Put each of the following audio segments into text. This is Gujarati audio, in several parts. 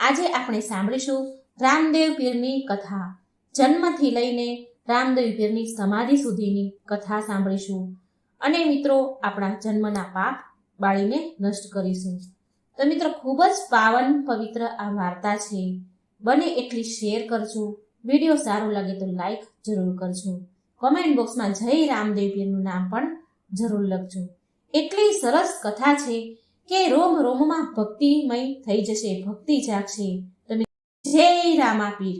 આજે આપણે સાંભળીશું રામદેવ પીરની કથા. જન્મથી લઈને રામદેવ પીરની સમાધિ સુધીની કથા સાંભળીશું. અને મિત્રો, આપણા જન્મના પાપ બાળીને નષ્ટ કરીશું. તો મિત્રો, ખૂબ જ પાવન પવિત્ર આ વાર્તા છે. બને એટલી શેર કરજો. વીડિયો સારો લાગે તો લાઈક જરૂર કરજો. કોમેન્ટ બોક્સમાં જય રામદેવ પીરનું નામ પણ જરૂર લખજો. એટલી સરસ કથા છે કે રોમ રોમમાં ભક્તિમય થઈ જશે. ભક્તિ જાગશે. તમે જય રામા પીર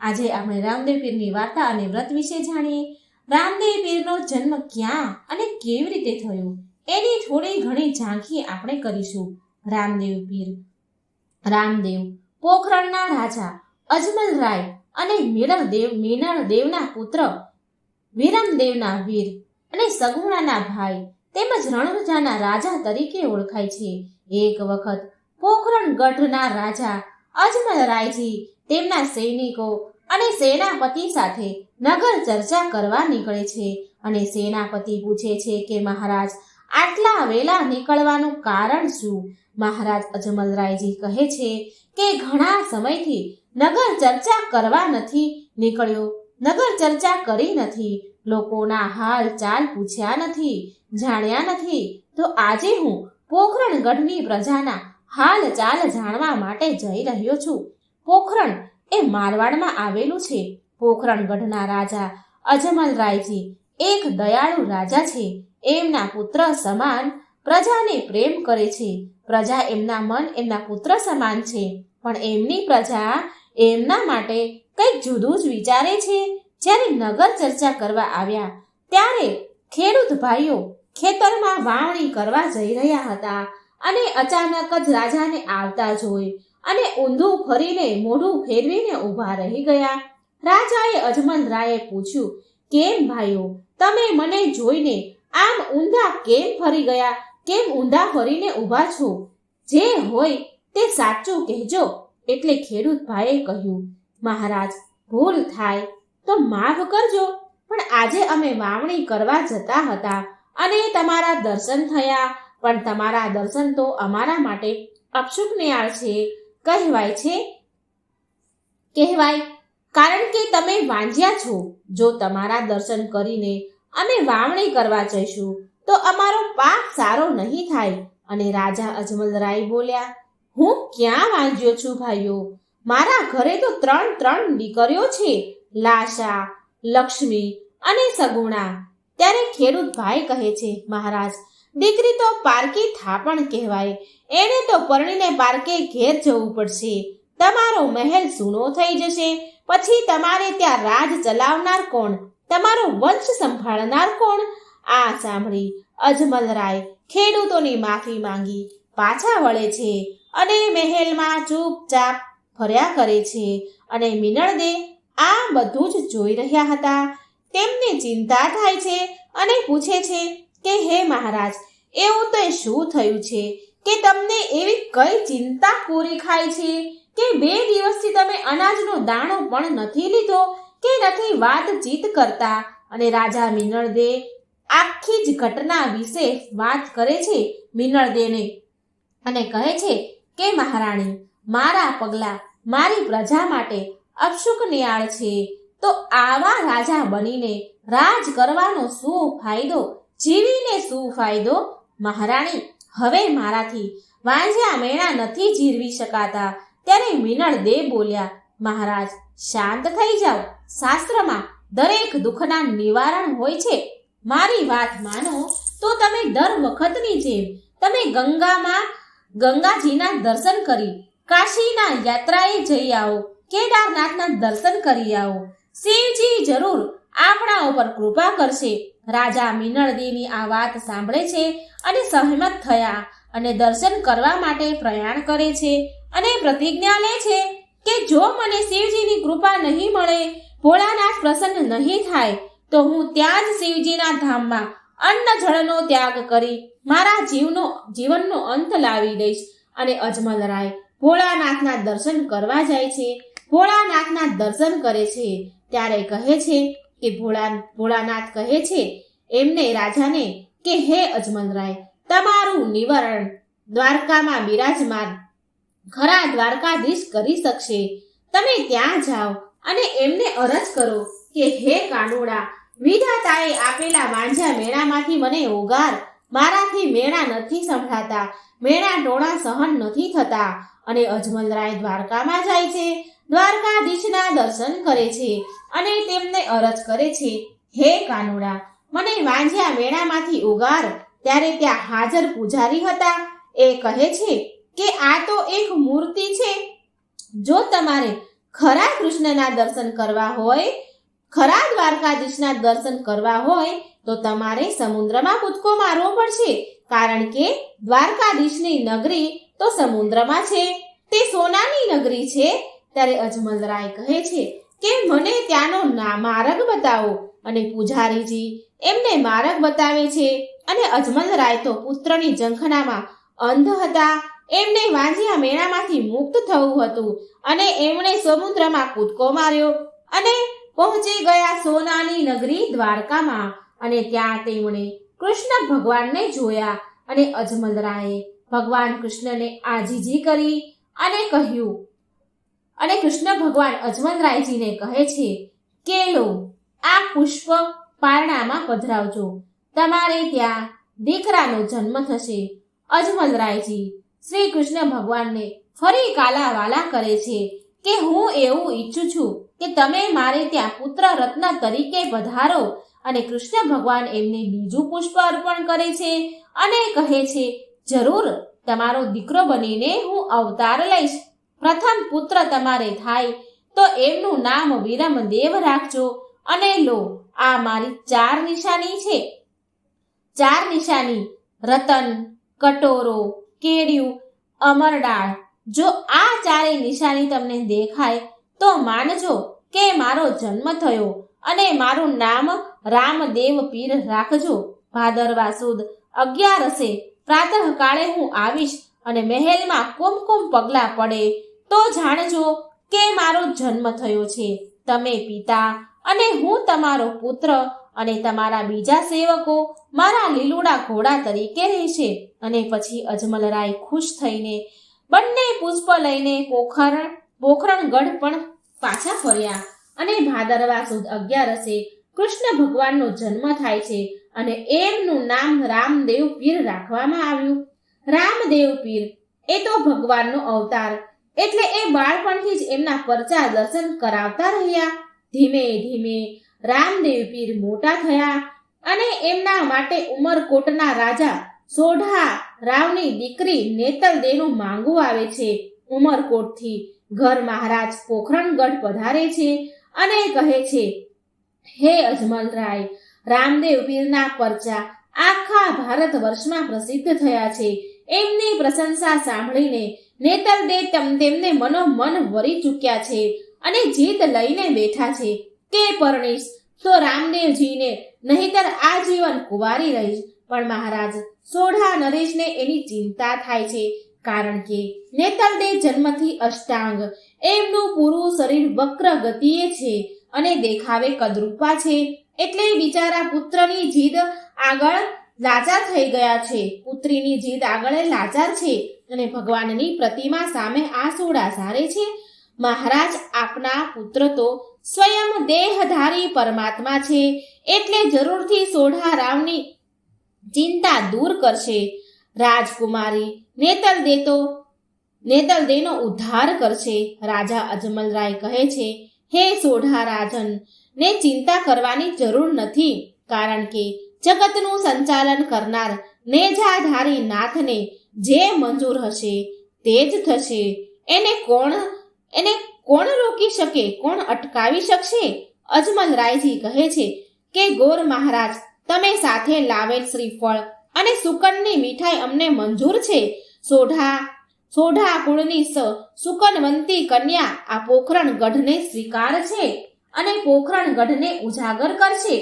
આજે આપણે રામદેવ પીરની વાર્તા અને વ્રત વિશે જાણીએ. રામદેવ પીરનો જન્મ ક્યાં અને કેવી રીતે થયો, એની થોડી ઘણી ઝાંખી આપણે કરીશું. રામદેવ પીર રામદેવ, પોખરણના રાજા, અજમલ રાય અને મીણળદેવ મીનળદેવના પુત્ર વિરમદેવના વીર અને સગુણાના ભાઈ તેમજ રણરજાના રાજા તરીકે ઓળખાય છે. એક વખત પોખરણ ગઢના રાજા અજમલ રાયજી તેમના સૈનિકો અને સેનાપતિ સાથે નગર ચર્ચા કરવા નીકળે છે અને સેનાપતિ પૂછે છે કે મહારાજ, આટલા વેલા નીકળવાનું કારણ શું? મહારાજ અજમલરાયજી કહે છે કે ઘણા સમયથી નગર ચર્ચા કરવા નથી નીકળ્યો, નગર ચર્ચા કરી નથી લોકોના હાલ ચાલ પૂછ્યા નથી, જાણ્યા નથી, તો આજે હું પોખરણગઢની પ્રજાના હાલ ચાલ જાણવા માટે જઈ રહ્યો છું. પોખરણ એ મારવાડમાં આવેલું છે. પોખરણગઢના રાજા અજમલ રાયજી એક દયાળુ રાજા છે. એમના પુત્ર સમાન પ્રજાને પ્રેમ કરે છે. પ્રજા એમના મન એમના પુત્ર સમાન છે. પણ એમની પ્રજા એમના માટે કંઈક જુદું જ વિચારે છે. જ્યારે નગર ચર્ચા કરવા આવ્યા, ત્યારે ખેડૂત ભાઈઓ ખેતરમાં વાવણી કરવા જઈ રહ્યા હતા અને અચાનક જ રાજાને આવતા જોઈ અને ઊંધું ફરીને મોઢું ફેરવીને ઊભા રહી ગયા. રાજાએ અજમલ રાયે પૂછ્યું, કેમ ભાઈઓ, તમે મને જોઈને આમ ઊંધા કેમ ફરી ગયા? કેમ ઊંધા ફરીને ઊભા છો? જે હોય તે સાચું કહેજો. એટલે ખેડૂત ભાઈએ કહ્યું, મહારાજ, ભૂલ થાય. તો માફ કરજો, પણ આજે અમે વાવણી કરવા જતા હતા અને તમારા દર્શન થયા. પણ તમારા દર્શન તો અમારા માટે અપશુકનિયાળ છે. કહેવાય છે, કહેવાય, કારણ કે તમે વાંજ્યા છો. જો તમારા દર્શન કરીને અમે વાવણી કરવા જઈશું, તો અમારો પાક સારો નહીં થાય. અને રાજા અજમલ રાય બોલ્યા, હું ક્યાં વાંજ્યો છું ભાઈઓ? મારા ઘરે તો ત્રણ ત્રણ દીકરીઓ છે. લાશા, લક્ષ્મી અને સગુણા. ત્યારે ખેડૂત ભાઈ કહે છે, મહારાજ, દીકરી તો પારકી થાપણ કહેવાય. એને તો પરણીને પારકે ઘેર જવું પડશે. તમારો મહેલ સૂનો થઈ જશે. પછી તમારે ત્યાં રાજ ચલાવનાર કોણ? તમારો વંશ સંભાળનાર કોણ? આ સાંભળી અજમલરાય ખેડૂતોની માફી માંગી. પાછા વળે છે અને મહેલમાં ચૂપચાપ ફર્યા કરે છે અને મિનળદે આ બધું જ જોઈ રહ્યા હતા. તેમને ચિંતા થાય છે અને પૂછે છે કે, હે મહારાજ, એવું તો શું થયું છે કે તમને એવી કઈ ચિંતા કોરી ખાય છે? કે બે દિવસથી તમે અનાજનો દાણો પણ નથી લીધો? કે નથી વાતચીત કરતા? અને રાજા મિનળદે આખી જ ઘટના વિશે વાત કરે છે મિનળદેને અને કહે છે કે, મહારાણી, મારા પગલાં મારી પ્રજા માટે અપશુક નિયાળ છે. તો આવા રાજા બનીને રાજ કરવાનો શું ફાયદો? જીવીને શું ફાયદો? મહારાણી, હવે મારાથી વાંજ્યા મેણા નથી જીરવી શકાતા. ત્યારે મિનળ દે બોલ્યા, મહારાજ, શાંત થઈ જાઓ. શાસ્ત્રમાં દરેક દુઃખના નિવારણ હોય છે. મારી વાત માનો તો તમે દર વખતની જેમ તમે ગંગામાં ગંગાજીના દર્શન કરી કાશીના યાત્રાએ જઈ આવો. કેદારનાથના દર્શન કરી આવો. શિવજી જરૂર આપણા ઉપર કૃપા કરશે. રાજા મિનળદેવી આ વાત સાંભળે છે અને સહમત થયા અને દર્શન કરવા માટે પ્રયાણ કરે છે અને પ્રતિજ્ઞા લે છે કે જો મને શિવજીની કૃપા નહીં મળે, ભોળાનાથ પ્રસન્ન નહીં થાય, તો હું ત્યાં જ શિવજીના ધામમાં અન્ન જળનો ત્યાગ કરી મારા જીવનો, જીવનનો અંત લાવી દઈશ અને અજમલ રાય ભોળાનાથના દર્શન કરવા જાય છે. ભોળાનાથના દર્શન કરે છે. ત્યારે કહે છે કે ભોળા ભોળાનાથ કહે છે, એમને રાજાને કે હે અજમલરાય, તમારું નિવારણ દ્વારકામાં બિરાજમાન ખરા દ્વારકાધીશ કરી શકશે. તમે ત્યાં જાઓ અને એમને અરજ કરો કે હે કાનુડા, વિધાતાએ આપેલા વાંઝા મેળામાંથી મને ઓગાર. મારાથી મેળા નથી સંભળાતા, મેળા ટોળા સહન નથી થતા. અને અજમલરાય દ્વારકામાં જાય છે. દ્વારકાધીશના દર્શન કરે છે અને તેમને અરજ કરે છે, હે કાનુડા, મને વાંઝ્યા વેણામાંથી ઉગાર. ત્યારે ત્યાં હાજર પૂજારી હતા. એ કહે છે કે, આ તો એક મૂર્તિ છે. જો તમારે ખરા કૃષ્ણના દર્શન કરવા હોય, ખરા દ્વારકાધીશના દર્શન કરવા હોય, તો તમારે સમુદ્રમાં કૂદકો મારવો પડશે. કારણ કે દ્વારકાધીશની નગરી તો સમુદ્રમાં છે. તે સોનાની નગરી છે. ત્યારે અજમલરાય કહે છે કે, મને ત્યાંનો ના માર્ગ બતાવો. અને પૂજારીજી એમને માર્ગ બતાવે છે અને અજમલરાય તો પુત્રની જંખનામાં અંધ હતા. એમને વાંજિયા મેળામાંથી મુક્ત થવું હતું અને એમણે સમુદ્રમાં કૂદકો માર્યો અને પહોંચી ગયા સોનાની નગરી દ્વારકામાં. અને ત્યાં તેમણે કૃષ્ણ ભગવાનને જોયા અને અજમલરાયે ભગવાન કૃષ્ણને આજીજી કરી અને કહ્યું અને કૃષ્ણ ભગવાન અજમનરાયજીને કહે છે કે લો આ પુષ્પ પારણામાં પધરાવજો. તમારે ત્યાં દીકરાનો જન્મ થશે. અજમલરાયજી શ્રી કૃષ્ણ ભગવાનને ફરી કાલાવાલા કરે છે કે, હું એવું ઈચ્છું છું કે તમે મારે ત્યાં પુત્ર રત્ન તરીકે પધારો અને કૃષ્ણ ભગવાન એમને બીજું પુષ્પ અર્પણ કરે છે અને કહે છે, જરૂર, તમારો દીકરો બનીને હું અવતાર લઈશ. પ્રથમ પુત્ર તમારે થાય, તો એમનું નામ વિરમદેવ રાખજો. અને લો, આ મારી ચાર નિશાની છે. ચાર નિશાની, રતન, કટોરો કેડિયું અમરડાળ. જો આ ચારેય નિશાની તમને દેખાય, તો માનજો કે મારો જન્મ થયો અને મારું નામ રામદેવ પીર રાખજો. ભાદરવા સુદ અગિયારસે પ્રાતઃકાળે હું આવીશ અને મહેલમાં કુમકુમ પગલા પડે. તો જાણજો કે મારો જન્મ થયો છે. તમે પિતા અને હું તમારો પુત્ર અને તમારા બીજા સેવકો મારા લીલુડા ઘોડા તરીકે રહેશે અને પછી અજમલરાય ખુશ થઈને બંને પુષ્પ લઈને પોખરણ, પોખરણગઢ પણ પાછા ફર્યા અને ભાદરવા સુદ અગિયારસે કૃષ્ણ ભગવાનનો જન્મ થાય છે અને એમનું નામ રામદેવ પીર રાખવામાં આવ્યું. રામદેવ પીર એ તો ભગવાનનો અવતાર એટલે એ બાળપણથી જ એમના પરચા દર્શન કરાવતા રહ્યા. ધીમે ધીમે રામદેવ પીર મોટા થયા અને એમના માટે ઉમરકોટના રાજા સોઢા રાવની દીકરી નેતલદેનું માંગુ આવે છે. ઉમરકોટથી ઘર મહારાજ પોખરણગઢ પધારે છે અને કહે છે, હે અજમલરાય, રામદેવ પીરના પરચા આખા ભારત વર્ષમાં પ્રસિદ્ધ થયા છે. એમની પ્રશંસા સાંભળીને નેતલ તમ તેમને મનોમન વરી ચૂક્યા છે અને જીત લઈને બેઠા છે. કે પરણીશ, તો રામદેવજીને નહીતર આ જીવન કુવારી રહીશ. પણ મહારાજ, સોઢા નરેશને એની ચિંતા થાય છે. કારણ કે નેતલ દે જન્મથી અષ્ટાંગ. એમનું પૂરું શરીર વક્ર ગતિએ છે અને દેખાવે કદરૂપા છે. એટલે બિચારા પુત્રની જીદ આગળ લાચાર થઈ ગયા છે. પુત્રીની જીદ આગળ લાચાર છે. અને ભગવાનની પ્રતિમા સામે આ સોડા સારે છે. મહારાજ આપના પુત્ર તો સ્વયં દેહધારી પરમાત્મા છે. એટલે જરૂરથી સોઢા રાવની ચિંતા દૂર કરશે. રાજકુમારી નેતલ દે તો, નેતલ દેનો ઉદ્ધાર કરશે. રાજા અજમલરાય કહે છે, હે સોઢા રાજન, ને ચિંતા કરવાની જરૂર નથી. કારણ કે જગતનું સંચાલન કરનાર નેજાધારી નાથને જે મંજૂર હશે તે જ થશે. એને કોણ એને કોણ રોકી શકે? કોણ અટકાવી શકશે? અજમલ રાયજી કહે છે કે, ગોર મહારાજ, તમે સાથે લાવેલ શ્રીફળ અને સુકનની મીઠાઈ અમને મંજૂર છે. સોઢા સોઢા કુળની સુકનવંતી કન્યા આ પોખરણ ગઢને સ્વીકાર છે અને પોખરણ ગઢને ઉજાગર કરશે.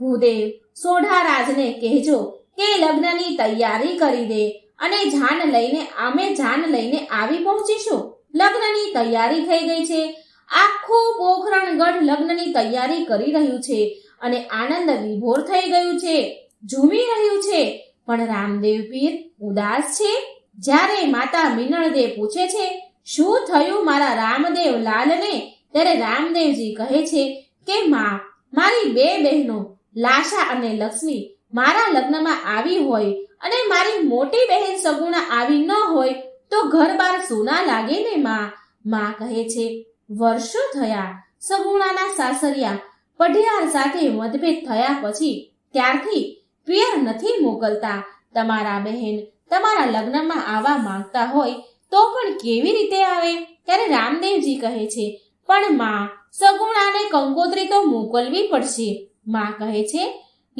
ભૂદેવ, સોઢા રાજને કહેજો કે લગ્નની તૈયારી કરી દે. અને જાન લઈને, અમે જાન લઈને આવી પહોંચીશું? લગ્નની તૈયારી થઈ ગઈ છે. આખું પોખરણગઢ લગ્નની તૈયારી કરી રહ્યું છે અને આનંદ વિભોર થઈ ગયું છે. ઝૂમી રહ્યું છે. પણ રામદેવ પીર ઉદાસ છે? જ્યારે માતા મિનળદેવ પૂછે છે, શું થયું મારા રામદેવ લાલને? ત્યારે રામદેવજી કહે છે કે, માં, મારી બે બહેનો લાશા અને લક્ષ્મી મારા લગ્નમાં આવી હોય અને મારી મોટી બહેન સગુણા આવી ન હોય તો ઘર બાર સોના લાગે ને માં? માં કહે છે, વર્ષો થયા, સગુણાના સાસરિયા પઢિયાર સાથે મતભેદ થયા પછી ત્યારથી પિયર નથી મોકલતા. તમારા બહેન તમારા લગ્નમાં આવવા માંગતા હોય તો પણ કેવી રીતે આવે? ત્યારે રામદેવજી કહે છે, પણ માં, સગુણાને કંકોત્રી તો મોકલવી પડશે. માં કહે છે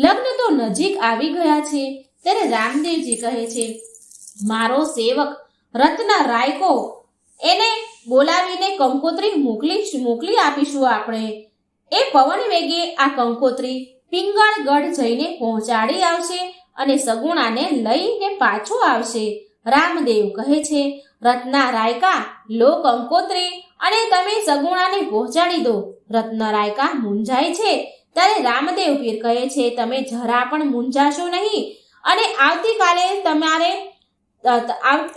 લગ્ન તો નજીક આવી ગયા છે. ત્યારે રામદેવજી કહે છે, મારો સેવક રત્ના રાયકો, એને બોલાવીને કંકોત્રી મોકલી મોકલી આપીશું આપણે. એ પવન વેગે આ કંકોત્રી પિંગળગઢ જઈને પહોંચાડી આવશે અને સગુણાને લઈને પાછો આવશે. રામદેવ કહે છે, રત્ના રાયકા, લો કંકોત્રી અને તમે સગુણાને પહોંચાડી દો. રત્ન રાયકા મૂંઝાય છે. ત્યારે રામદેવ પીર કહે છે, તમે જરા પણ મૂંઝાશો નહીં. અને આવતીકાલે તમારે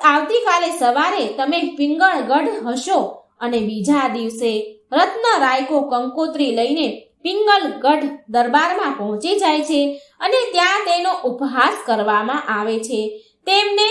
આવતીકાલે સવારે તમે પિંગળગઢ હશો અને બીજા દિવસે રત્ન રાયકો કંકોત્રી લઈને પિંગલગઢ દરબારમાં પહોંચી જાય છે અને ત્યાં તેનો ઉપહાસ કરવામાં આવે છે. તેમને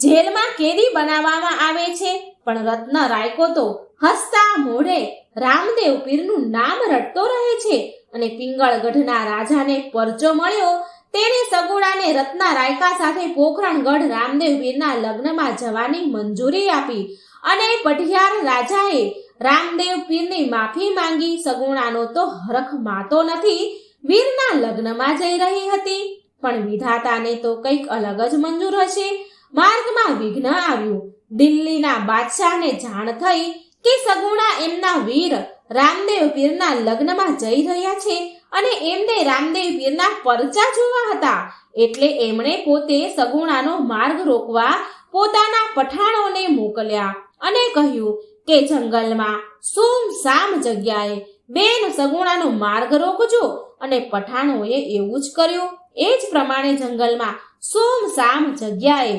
જેલમાં કેદી બનાવવામાં આવે છે, પણ રત્ન રાયકો તો હસતા મોઢે રામદેવ પીરનું નામ રટતો રહે છે અને પિંગળગઢના રાજાને પરચો મળ્યો. તેણે સગુણાને રત્ના રાયકા સાથે પોખરણગઢ રામદેવ પીરના લગ્નમાં જવાની મંજૂરી આપી અને પઢિયાર રાજાએ રામદેવ પીરની માફી માંગી. સગુણાનો તો હરખ માતો નથી. વીરના લગ્નમાં જઈ રહી હતી, પણ વિધાતાને તો કંઈક અલગ જ મંજૂર હશે. માર્ગમાં વિઘ્ન આવ્યું. દિલ્હીના બાદશાહને જાણ થઈ કે સગુણા એમના વીર રામદેવ પીરના લગ્નમાં જઈ રહ્યા છે અને એમને રામદેવ પીરના પરચા જોવા હતા. એટલે એમણે પોતે સગુણાનો માર્ગ રોકવા પોતાના પઠાણોને મોકલ્યા અને કહ્યું કે જંગલમાં સુમ સામ જગ્યાએ બેન સગુણાનો માર્ગ રોકજો અને પઠાણોએ એવું જ કર્યું. એ જ પ્રમાણે જંગલમાં સુમ સામ જગ્યાએ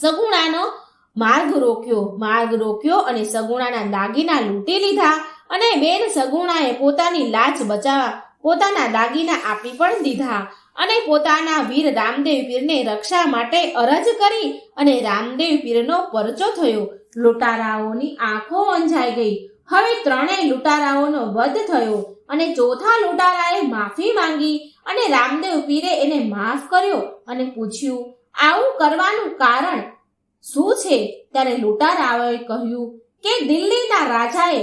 સગુણાનો માર્ગ રોક્યો માર્ગ રોક્યો અને સગુણાના દાગીના લૂંટી લીધા અને બેન સગુણાએ પોતાની લાજ બચાવવા પોતાના દાગીના આપી પણ દીધા અને પોતાના વીર રામદેવ પીરને રક્ષા માટે અરજ કરી અને રામદેવ પીરનો પરચો થયો. લૂંટારાઓની આંખો અંજાઈ ગઈ. હવે ત્રણેય લૂંટારાઓનો વધ થયો અને ચોથા લૂંટારાએ માફી માંગી અને રામદેવ પીરે એને માફ કર્યો અને પૂછ્યું, આવું કરવાનું કારણ શું છે? ત્યારે લૂંટારાઓએ કહ્યું કે દિલ્હીના રાજાએ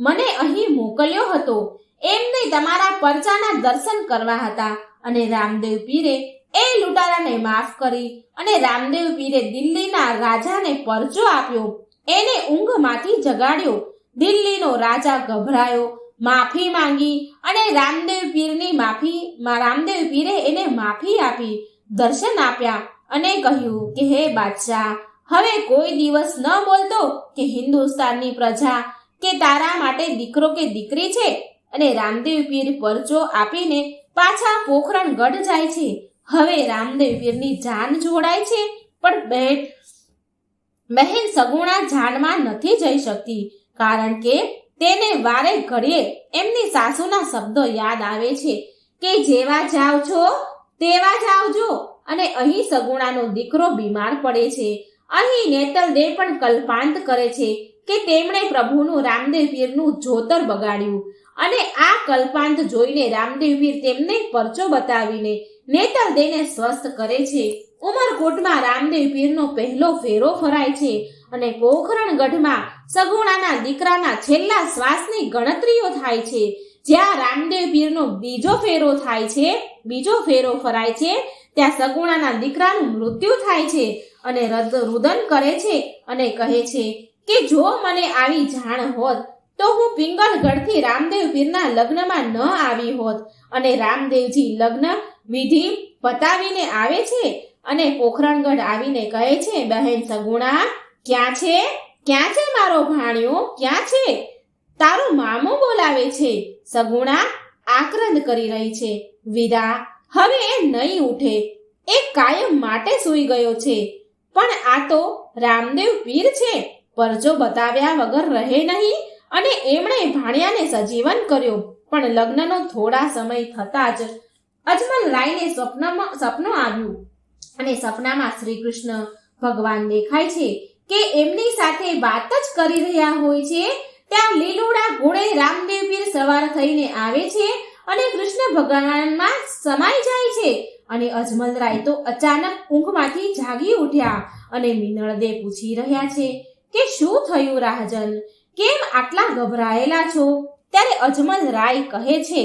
મને અહીં મોકલ્યો હતો. એમને તમારા પરચાના દર્શન કરવા હતા અને રામદેવ પીરે એ લૂંટારાને માફ કરી અને રામદેવ પીરે દિલ્હીના રાજાને પરચો આપ્યો. એને ઊંઘમાંથી જગાડ્યો. દિલ્હીનો રાજા ગભરાયો, માફી માંગી અને રામદેવ પીરની માફી રામદેવ પીરે એને માફી આપી, દર્શન આપ્યા અને કહ્યું કે, હે બાદશાહ હવે કોઈ દિવસ ન બોલતો કે હિન્દુસ્તાનની પ્રજા કે તારા માટે દીકરો કે દીકરી છે? અને રામદેવ પીર પરચો આપીને પાછા પોખરણ ગઢ જાય છે. હવે રામદેવ પીરની જાન જોડાય છે, પણ બહેન બહેન સગુણા જાનમાં નથી જઈ શકતી, કારણ કે તેને વારે ઘડીએ એમની સાસુના શબ્દો યાદ આવે છે કે જેવા જાવ છો, તેવા જ આવજો અને અહીં સગુણાનો દીકરો બીમાર પડે છે. અહીં નેતલ દેવ પણ કલ્પાંત કરે છે કે તેમણે પ્રભુનું રામદેવ પીરનું જોતર બગાડ્યું. અને આ કલ્પાંત જોઈને રામદેવ પીર તેમને પરચો બતાવીને દેને સ્વસ્થ કરે છે. ઉમરકોટમાં રામદેવ પીરનો પહેલો ફેરો ફરાય છે અને પોખરણગઢમાં સગુણાના દીકરાના છેલ્લા શ્વાસની ગણતરીઓ થાય છે. જ્યાં રામદેવ પીરનો બીજો ફેરો થાય છે, બીજો ફેરો ફરાય છે, ત્યાં સગુણાના દીકરાનું મૃત્યુ થાય છે અને રદ- રુદન કરે છે અને કહે છે કે જો મને આવી જાણ હોત, તો હું પિંગલગઢથી રામદેવ પીરના લગ્નમાં ન આવી હોત. અને રામદેવજી લગ્ન વિધિ પતાવીને આવે છે અને પોખરણગઢ આવીને કહે છે, બહેન સગુણા, ક્યાં છે? ક્યાં છે મારો ભાણિયો? ક્યાં છે? તારો મામો બોલાવે છે. સગુણા આક્રંદ કરી રહી છે. વિદા, હવે એ નહીં ઉઠે. એ કાયમ માટે સૂઈ ગયો છે. પણ આ તો રામદેવ વીર છે. પરજો બતાવ્યા વગર રહે નહીં અને એમણે ભાણિયાને સજીવન કર્યો. પણ લગ્નનો થોડા સમય થતા જ અજમલ રાયને સ્વપ્નમાં સપનું આવ્યું. અને સપનામાં શ્રી કૃષ્ણ ભગવાન દેખાય છે કે એમની સાથે વાત જ કરી રહ્યા હોય છે. ત્યાં લીલુડા ઘોડે રામદેવ પીર સવાર થઈને આવે છે અને કૃષ્ણ ભગવાનમાં સમાઈ જાય છે. અને અજમલરાય તો અચાનક ઊંઘમાંથી જાગી ઉઠ્યા અને મિનળદે પૂછી રહ્યા છે કે શું થયું રાહજન કેમ આટલા ગભરાયેલા છો? ત્યારે અજમલ રાય કહે છે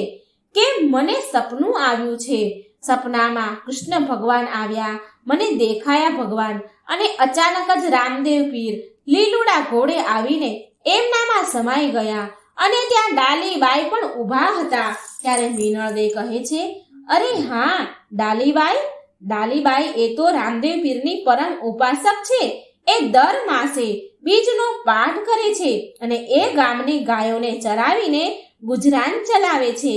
કે મને સપનું આવ્યું છે. સપનામાં કૃષ્ણ ભગવાન આવ્યા, મને દેખાયા ભગવાન અને અચાનક જ રામદેવ પીર લીલુડા ઘોડે આવીને એમનામાં સમાઈ ગયા અને ત્યાં ડાલીબાઈ પણ ઊભા હતા. ત્યારે મીનળદે કહે છે, અરે હા ડાલીબાઈ ડાલીબાઈ એ તો રામદેવ પીરની પરમ ઉપાસક છે. એ દર માસે બીજનો પાઠ કરે છે અને એ ગામની ગાયોને ચરાવીને ગુજરાન ચલાવે છે.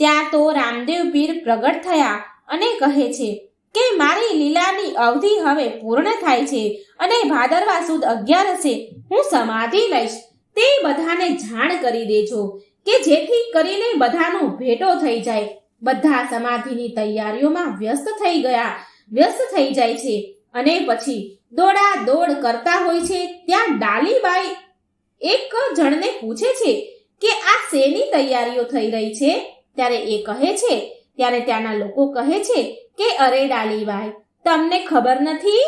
ત્યાં તો રામદેવ પીર પ્રગટ થયા અને કહે છે કે, મારી લીલાની અવધિ હવે પૂર્ણ થાય છે અને ભાદરવા સુદ અગિયારસે હું સમાધિ લઈશ. તે બધાને જાણ કરી દેજો કે જેથી કરીને બધાનો ભેટો થઈ જાય. બધા સમાધિની તૈયારીઓમાં વ્યસ્ત થઈ ગયા. વ્યસ્ત થઈ જાય છે અને પછી દોડા દોડ કરતા હોય છે. ત્યાં ડાલીબાઈ એક જણને પૂછે છે કે આ શેની તૈયારીઓ થઈ રહી છે? ત્યારે એ કહે છે, ત્યારે ત્યાંના લોકો કહે છે કે, અરે ડાલીબાઈ, તમને ખબર નથી?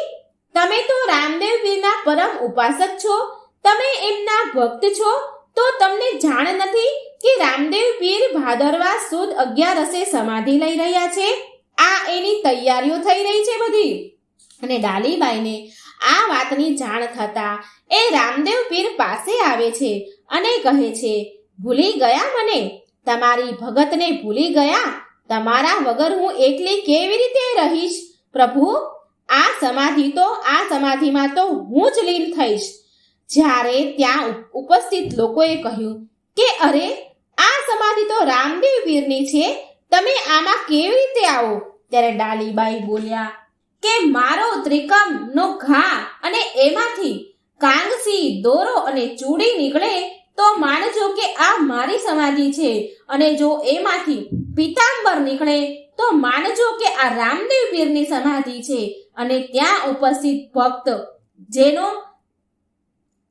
તમે તો રામદેવ પીરના પરમ ઉપાસક છો. તમે એમના ભક્ત છો. તો તમને જાણ નથી કે રામદેવ પીર ભાદરવા સુદ અગિયારસે સમાધિ લઈ રહ્યા છે? આ એની તૈયારીઓ થઈ રહી છે બધી. અને ડાલીબાઈને આ વાતની જાણ થતા એ રામદેવ પીર પાસે આવે છે અને કહે છે, ભૂલી ગયા મને? તમારી ભગતને ભૂલી ગયા? તમારા વગર હું એકલી કેવી રીતે રહીશ? પ્રભુ, આ સમાધિ તો, આ સમાધિમાં તો હું જ લીન થઈશ. જ્યારે ત્યાં ઉપસ્થિત લોકોએ કહ્યું કે અરે, આ સમાધિ તો રામદેવ વીરની છે, તમે આમાં કેવી રીતે આવો? ત્યારે ડાલીબાઈ બોલ્યા, કે મારો ત્રિકમ નો ઘા અને એમાંથી કાંગસી, દોરો અને ચૂડી નીકળે તો માનજો કે આ મારી સમાધિ છે અને જો એમાંથી પિતાંબર નીકળે તો માનજો કે આ રામદેવ પીરની સમાધિ છે અને ત્યાં ઉપસ્થિત ભક્ત જેનો,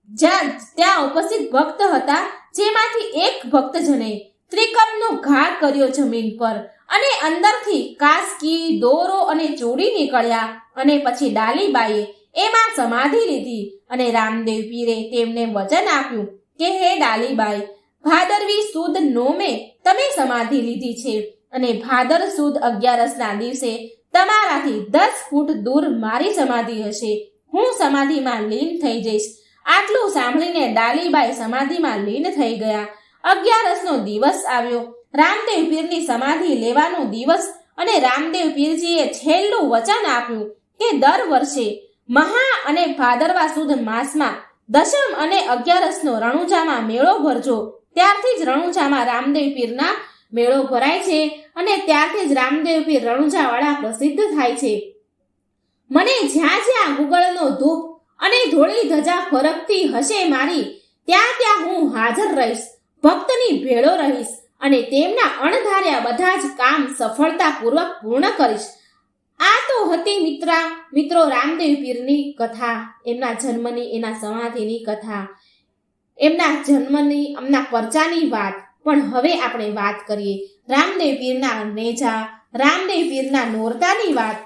જ્યાં, ત્યાં ઉપસ્થિત ભક્ત હતા જેમાંથી એક ભક્તજને ત્રિકમનો ઘા કર્યો જમીન પર અને અંદરથી કાસકી, દોરો અને ચોડી નીકળ્યા અને પછી ડાલીબાઈએ એમાં સમાધિ લીધી અને રામદેવ પીરે તેમને વચન આપ્યું કે, હે ડાલીબાઈ, ભાદરવી સુદ નોમે તમે સમાધિ લીધી છે અને ભાદર સુદ અગિયારસના દિવસે તમારાથી દસ ફૂટ દૂર મારી સમાધિ હશે. હું સમાધિમાં લીન થઈ જઈશ આટલું સાંભળીને ડાલીબાઈ સમાધિમાં લીન થઈ ગયા. અગિયારસનો દિવસ આવ્યો. રામદેવ પીરની સમાધિ લેવાનો દિવસ અને રામદેવ પીરજીએ છેલ્લું વચન આપ્યું કે દર વર્ષે મહા અને ભાદરવા સુદ માસમાં દશમ અને અગિયારસનો રણુજામાં મેળો ભરજો. ત્યારથી જ રણુજામાં રામદેવ પીરના મેળો ભરાય છે અને ત્યારથી જ રામદેવ પીર રણુજાવાળા પ્રસિદ્ધ થાય છે. મને જ્યાં જ્યાં ગુગળનો ધૂપ અને ધોળી ધજા ફરકતી હશે મારી. ત્યાં ત્યાં હું હાજર રહીશ, ભક્તની ભેળો રહીશ અને તેમના અણધાર્યા બધા જ કામ સફળતાપૂર્વક પૂર્ણ કરીશ. આ તો હતી મિત્રા, મિત્રો રામદેવ પીરની કથા, એમના જન્મની, એના સમાધિની કથા, એમના જન્મની, એમના પરચાની વાત. પણ હવે આપણે વાત કરીએ રામદેવ પીરના નેજા, રામદેવ પીરના નોરતાની વાત.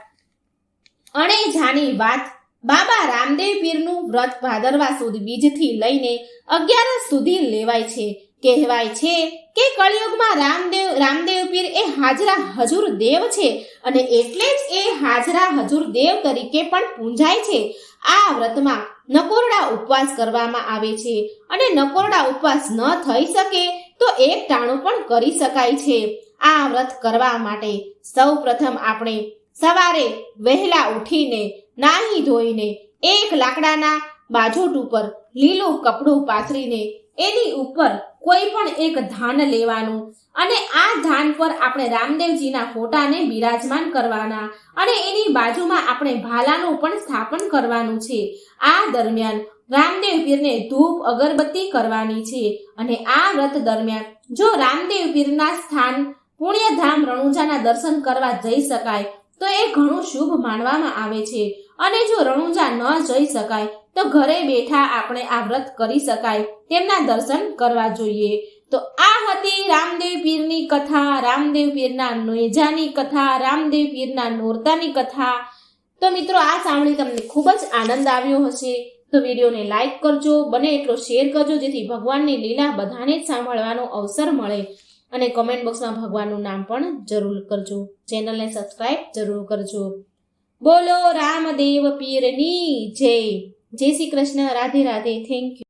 અણેજાની વાત બાબા રામદેવ પીરનું વ્રત ભાદરવા સુદ બીજથી લઈને અગિયારસ સુધી લેવાય છે. કહેવાય છે કે કળિયુગમાં રામદેવ રામદેવ પીર એ હાજરા હજુર દેવ છે અને એટલે જ એ હાજરા હજુર દેવ તરીકે પણ પૂંજાય છે. આ વ્રતમાં નકોરડા ઉપવાસ કરવામાં આવે છે અને નકોરડા ઉપવાસ ન થઈ શકે તો એક ટાણું પણ કરી શકાય છે. આ વ્રત કરવા માટે સૌ પ્રથમ આપણે સવારે વહેલા ઉઠીને નાહી ધોઈને એક લાકડાના બાજોટ ઉપર લીલું કપડું પાથરીને એની ઉપર કોઈ પણ એક ધાન લેવાનું અને આ ધાન પર આપણે રામદેવજીના ફોટાને બિરાજમાન કરવાના અને એની બાજુમાં આપણે ભાલાનું પણ સ્થાપન કરવાનું છે. આ દરમિયાન રામદેવ પીરને ધૂપ, અગરબત્તી કરવાની છે અને આ વ્રત દરમિયાન જો રામદેવ પીરના સ્થાન પુણ્યધામ રણુજાના દર્શન કરવા જઈ શકાય તો એ ઘણું શુભ માનવામાં આવે છે. અને જો રણુજા ન જઈ શકાય, તો ઘરે બેઠા આપણે આ વ્રત કરી શકાય, તેમના દર્શન કરવા જોઈએ. તો આ હતી રામદેવ પીરની કથા, રામદેવ પીરના નેજાની કથા, રામદેવ પીરના નોરતાની કથા. તો મિત્રો, આ સાંભળી તમને ખૂબ જ આનંદ આવ્યો હશે. તો વિડીયોને લાઈક કરજો, બને એટલો શેર કરજો, જેથી ભગવાનની લીલા બધાને જ સાંભળવાનો અવસર મળે. અને કમેન્ટ બોક્સમાં ભગવાનનું નામ પણ જરૂર કરજો. ચેનલને સબસ્ક્રાઇબ જરૂર કરજો. બોલો રામદેવ પીરની જય. જય શ્રી કૃષ્ણ રાધે રાધે થેન્ક યુ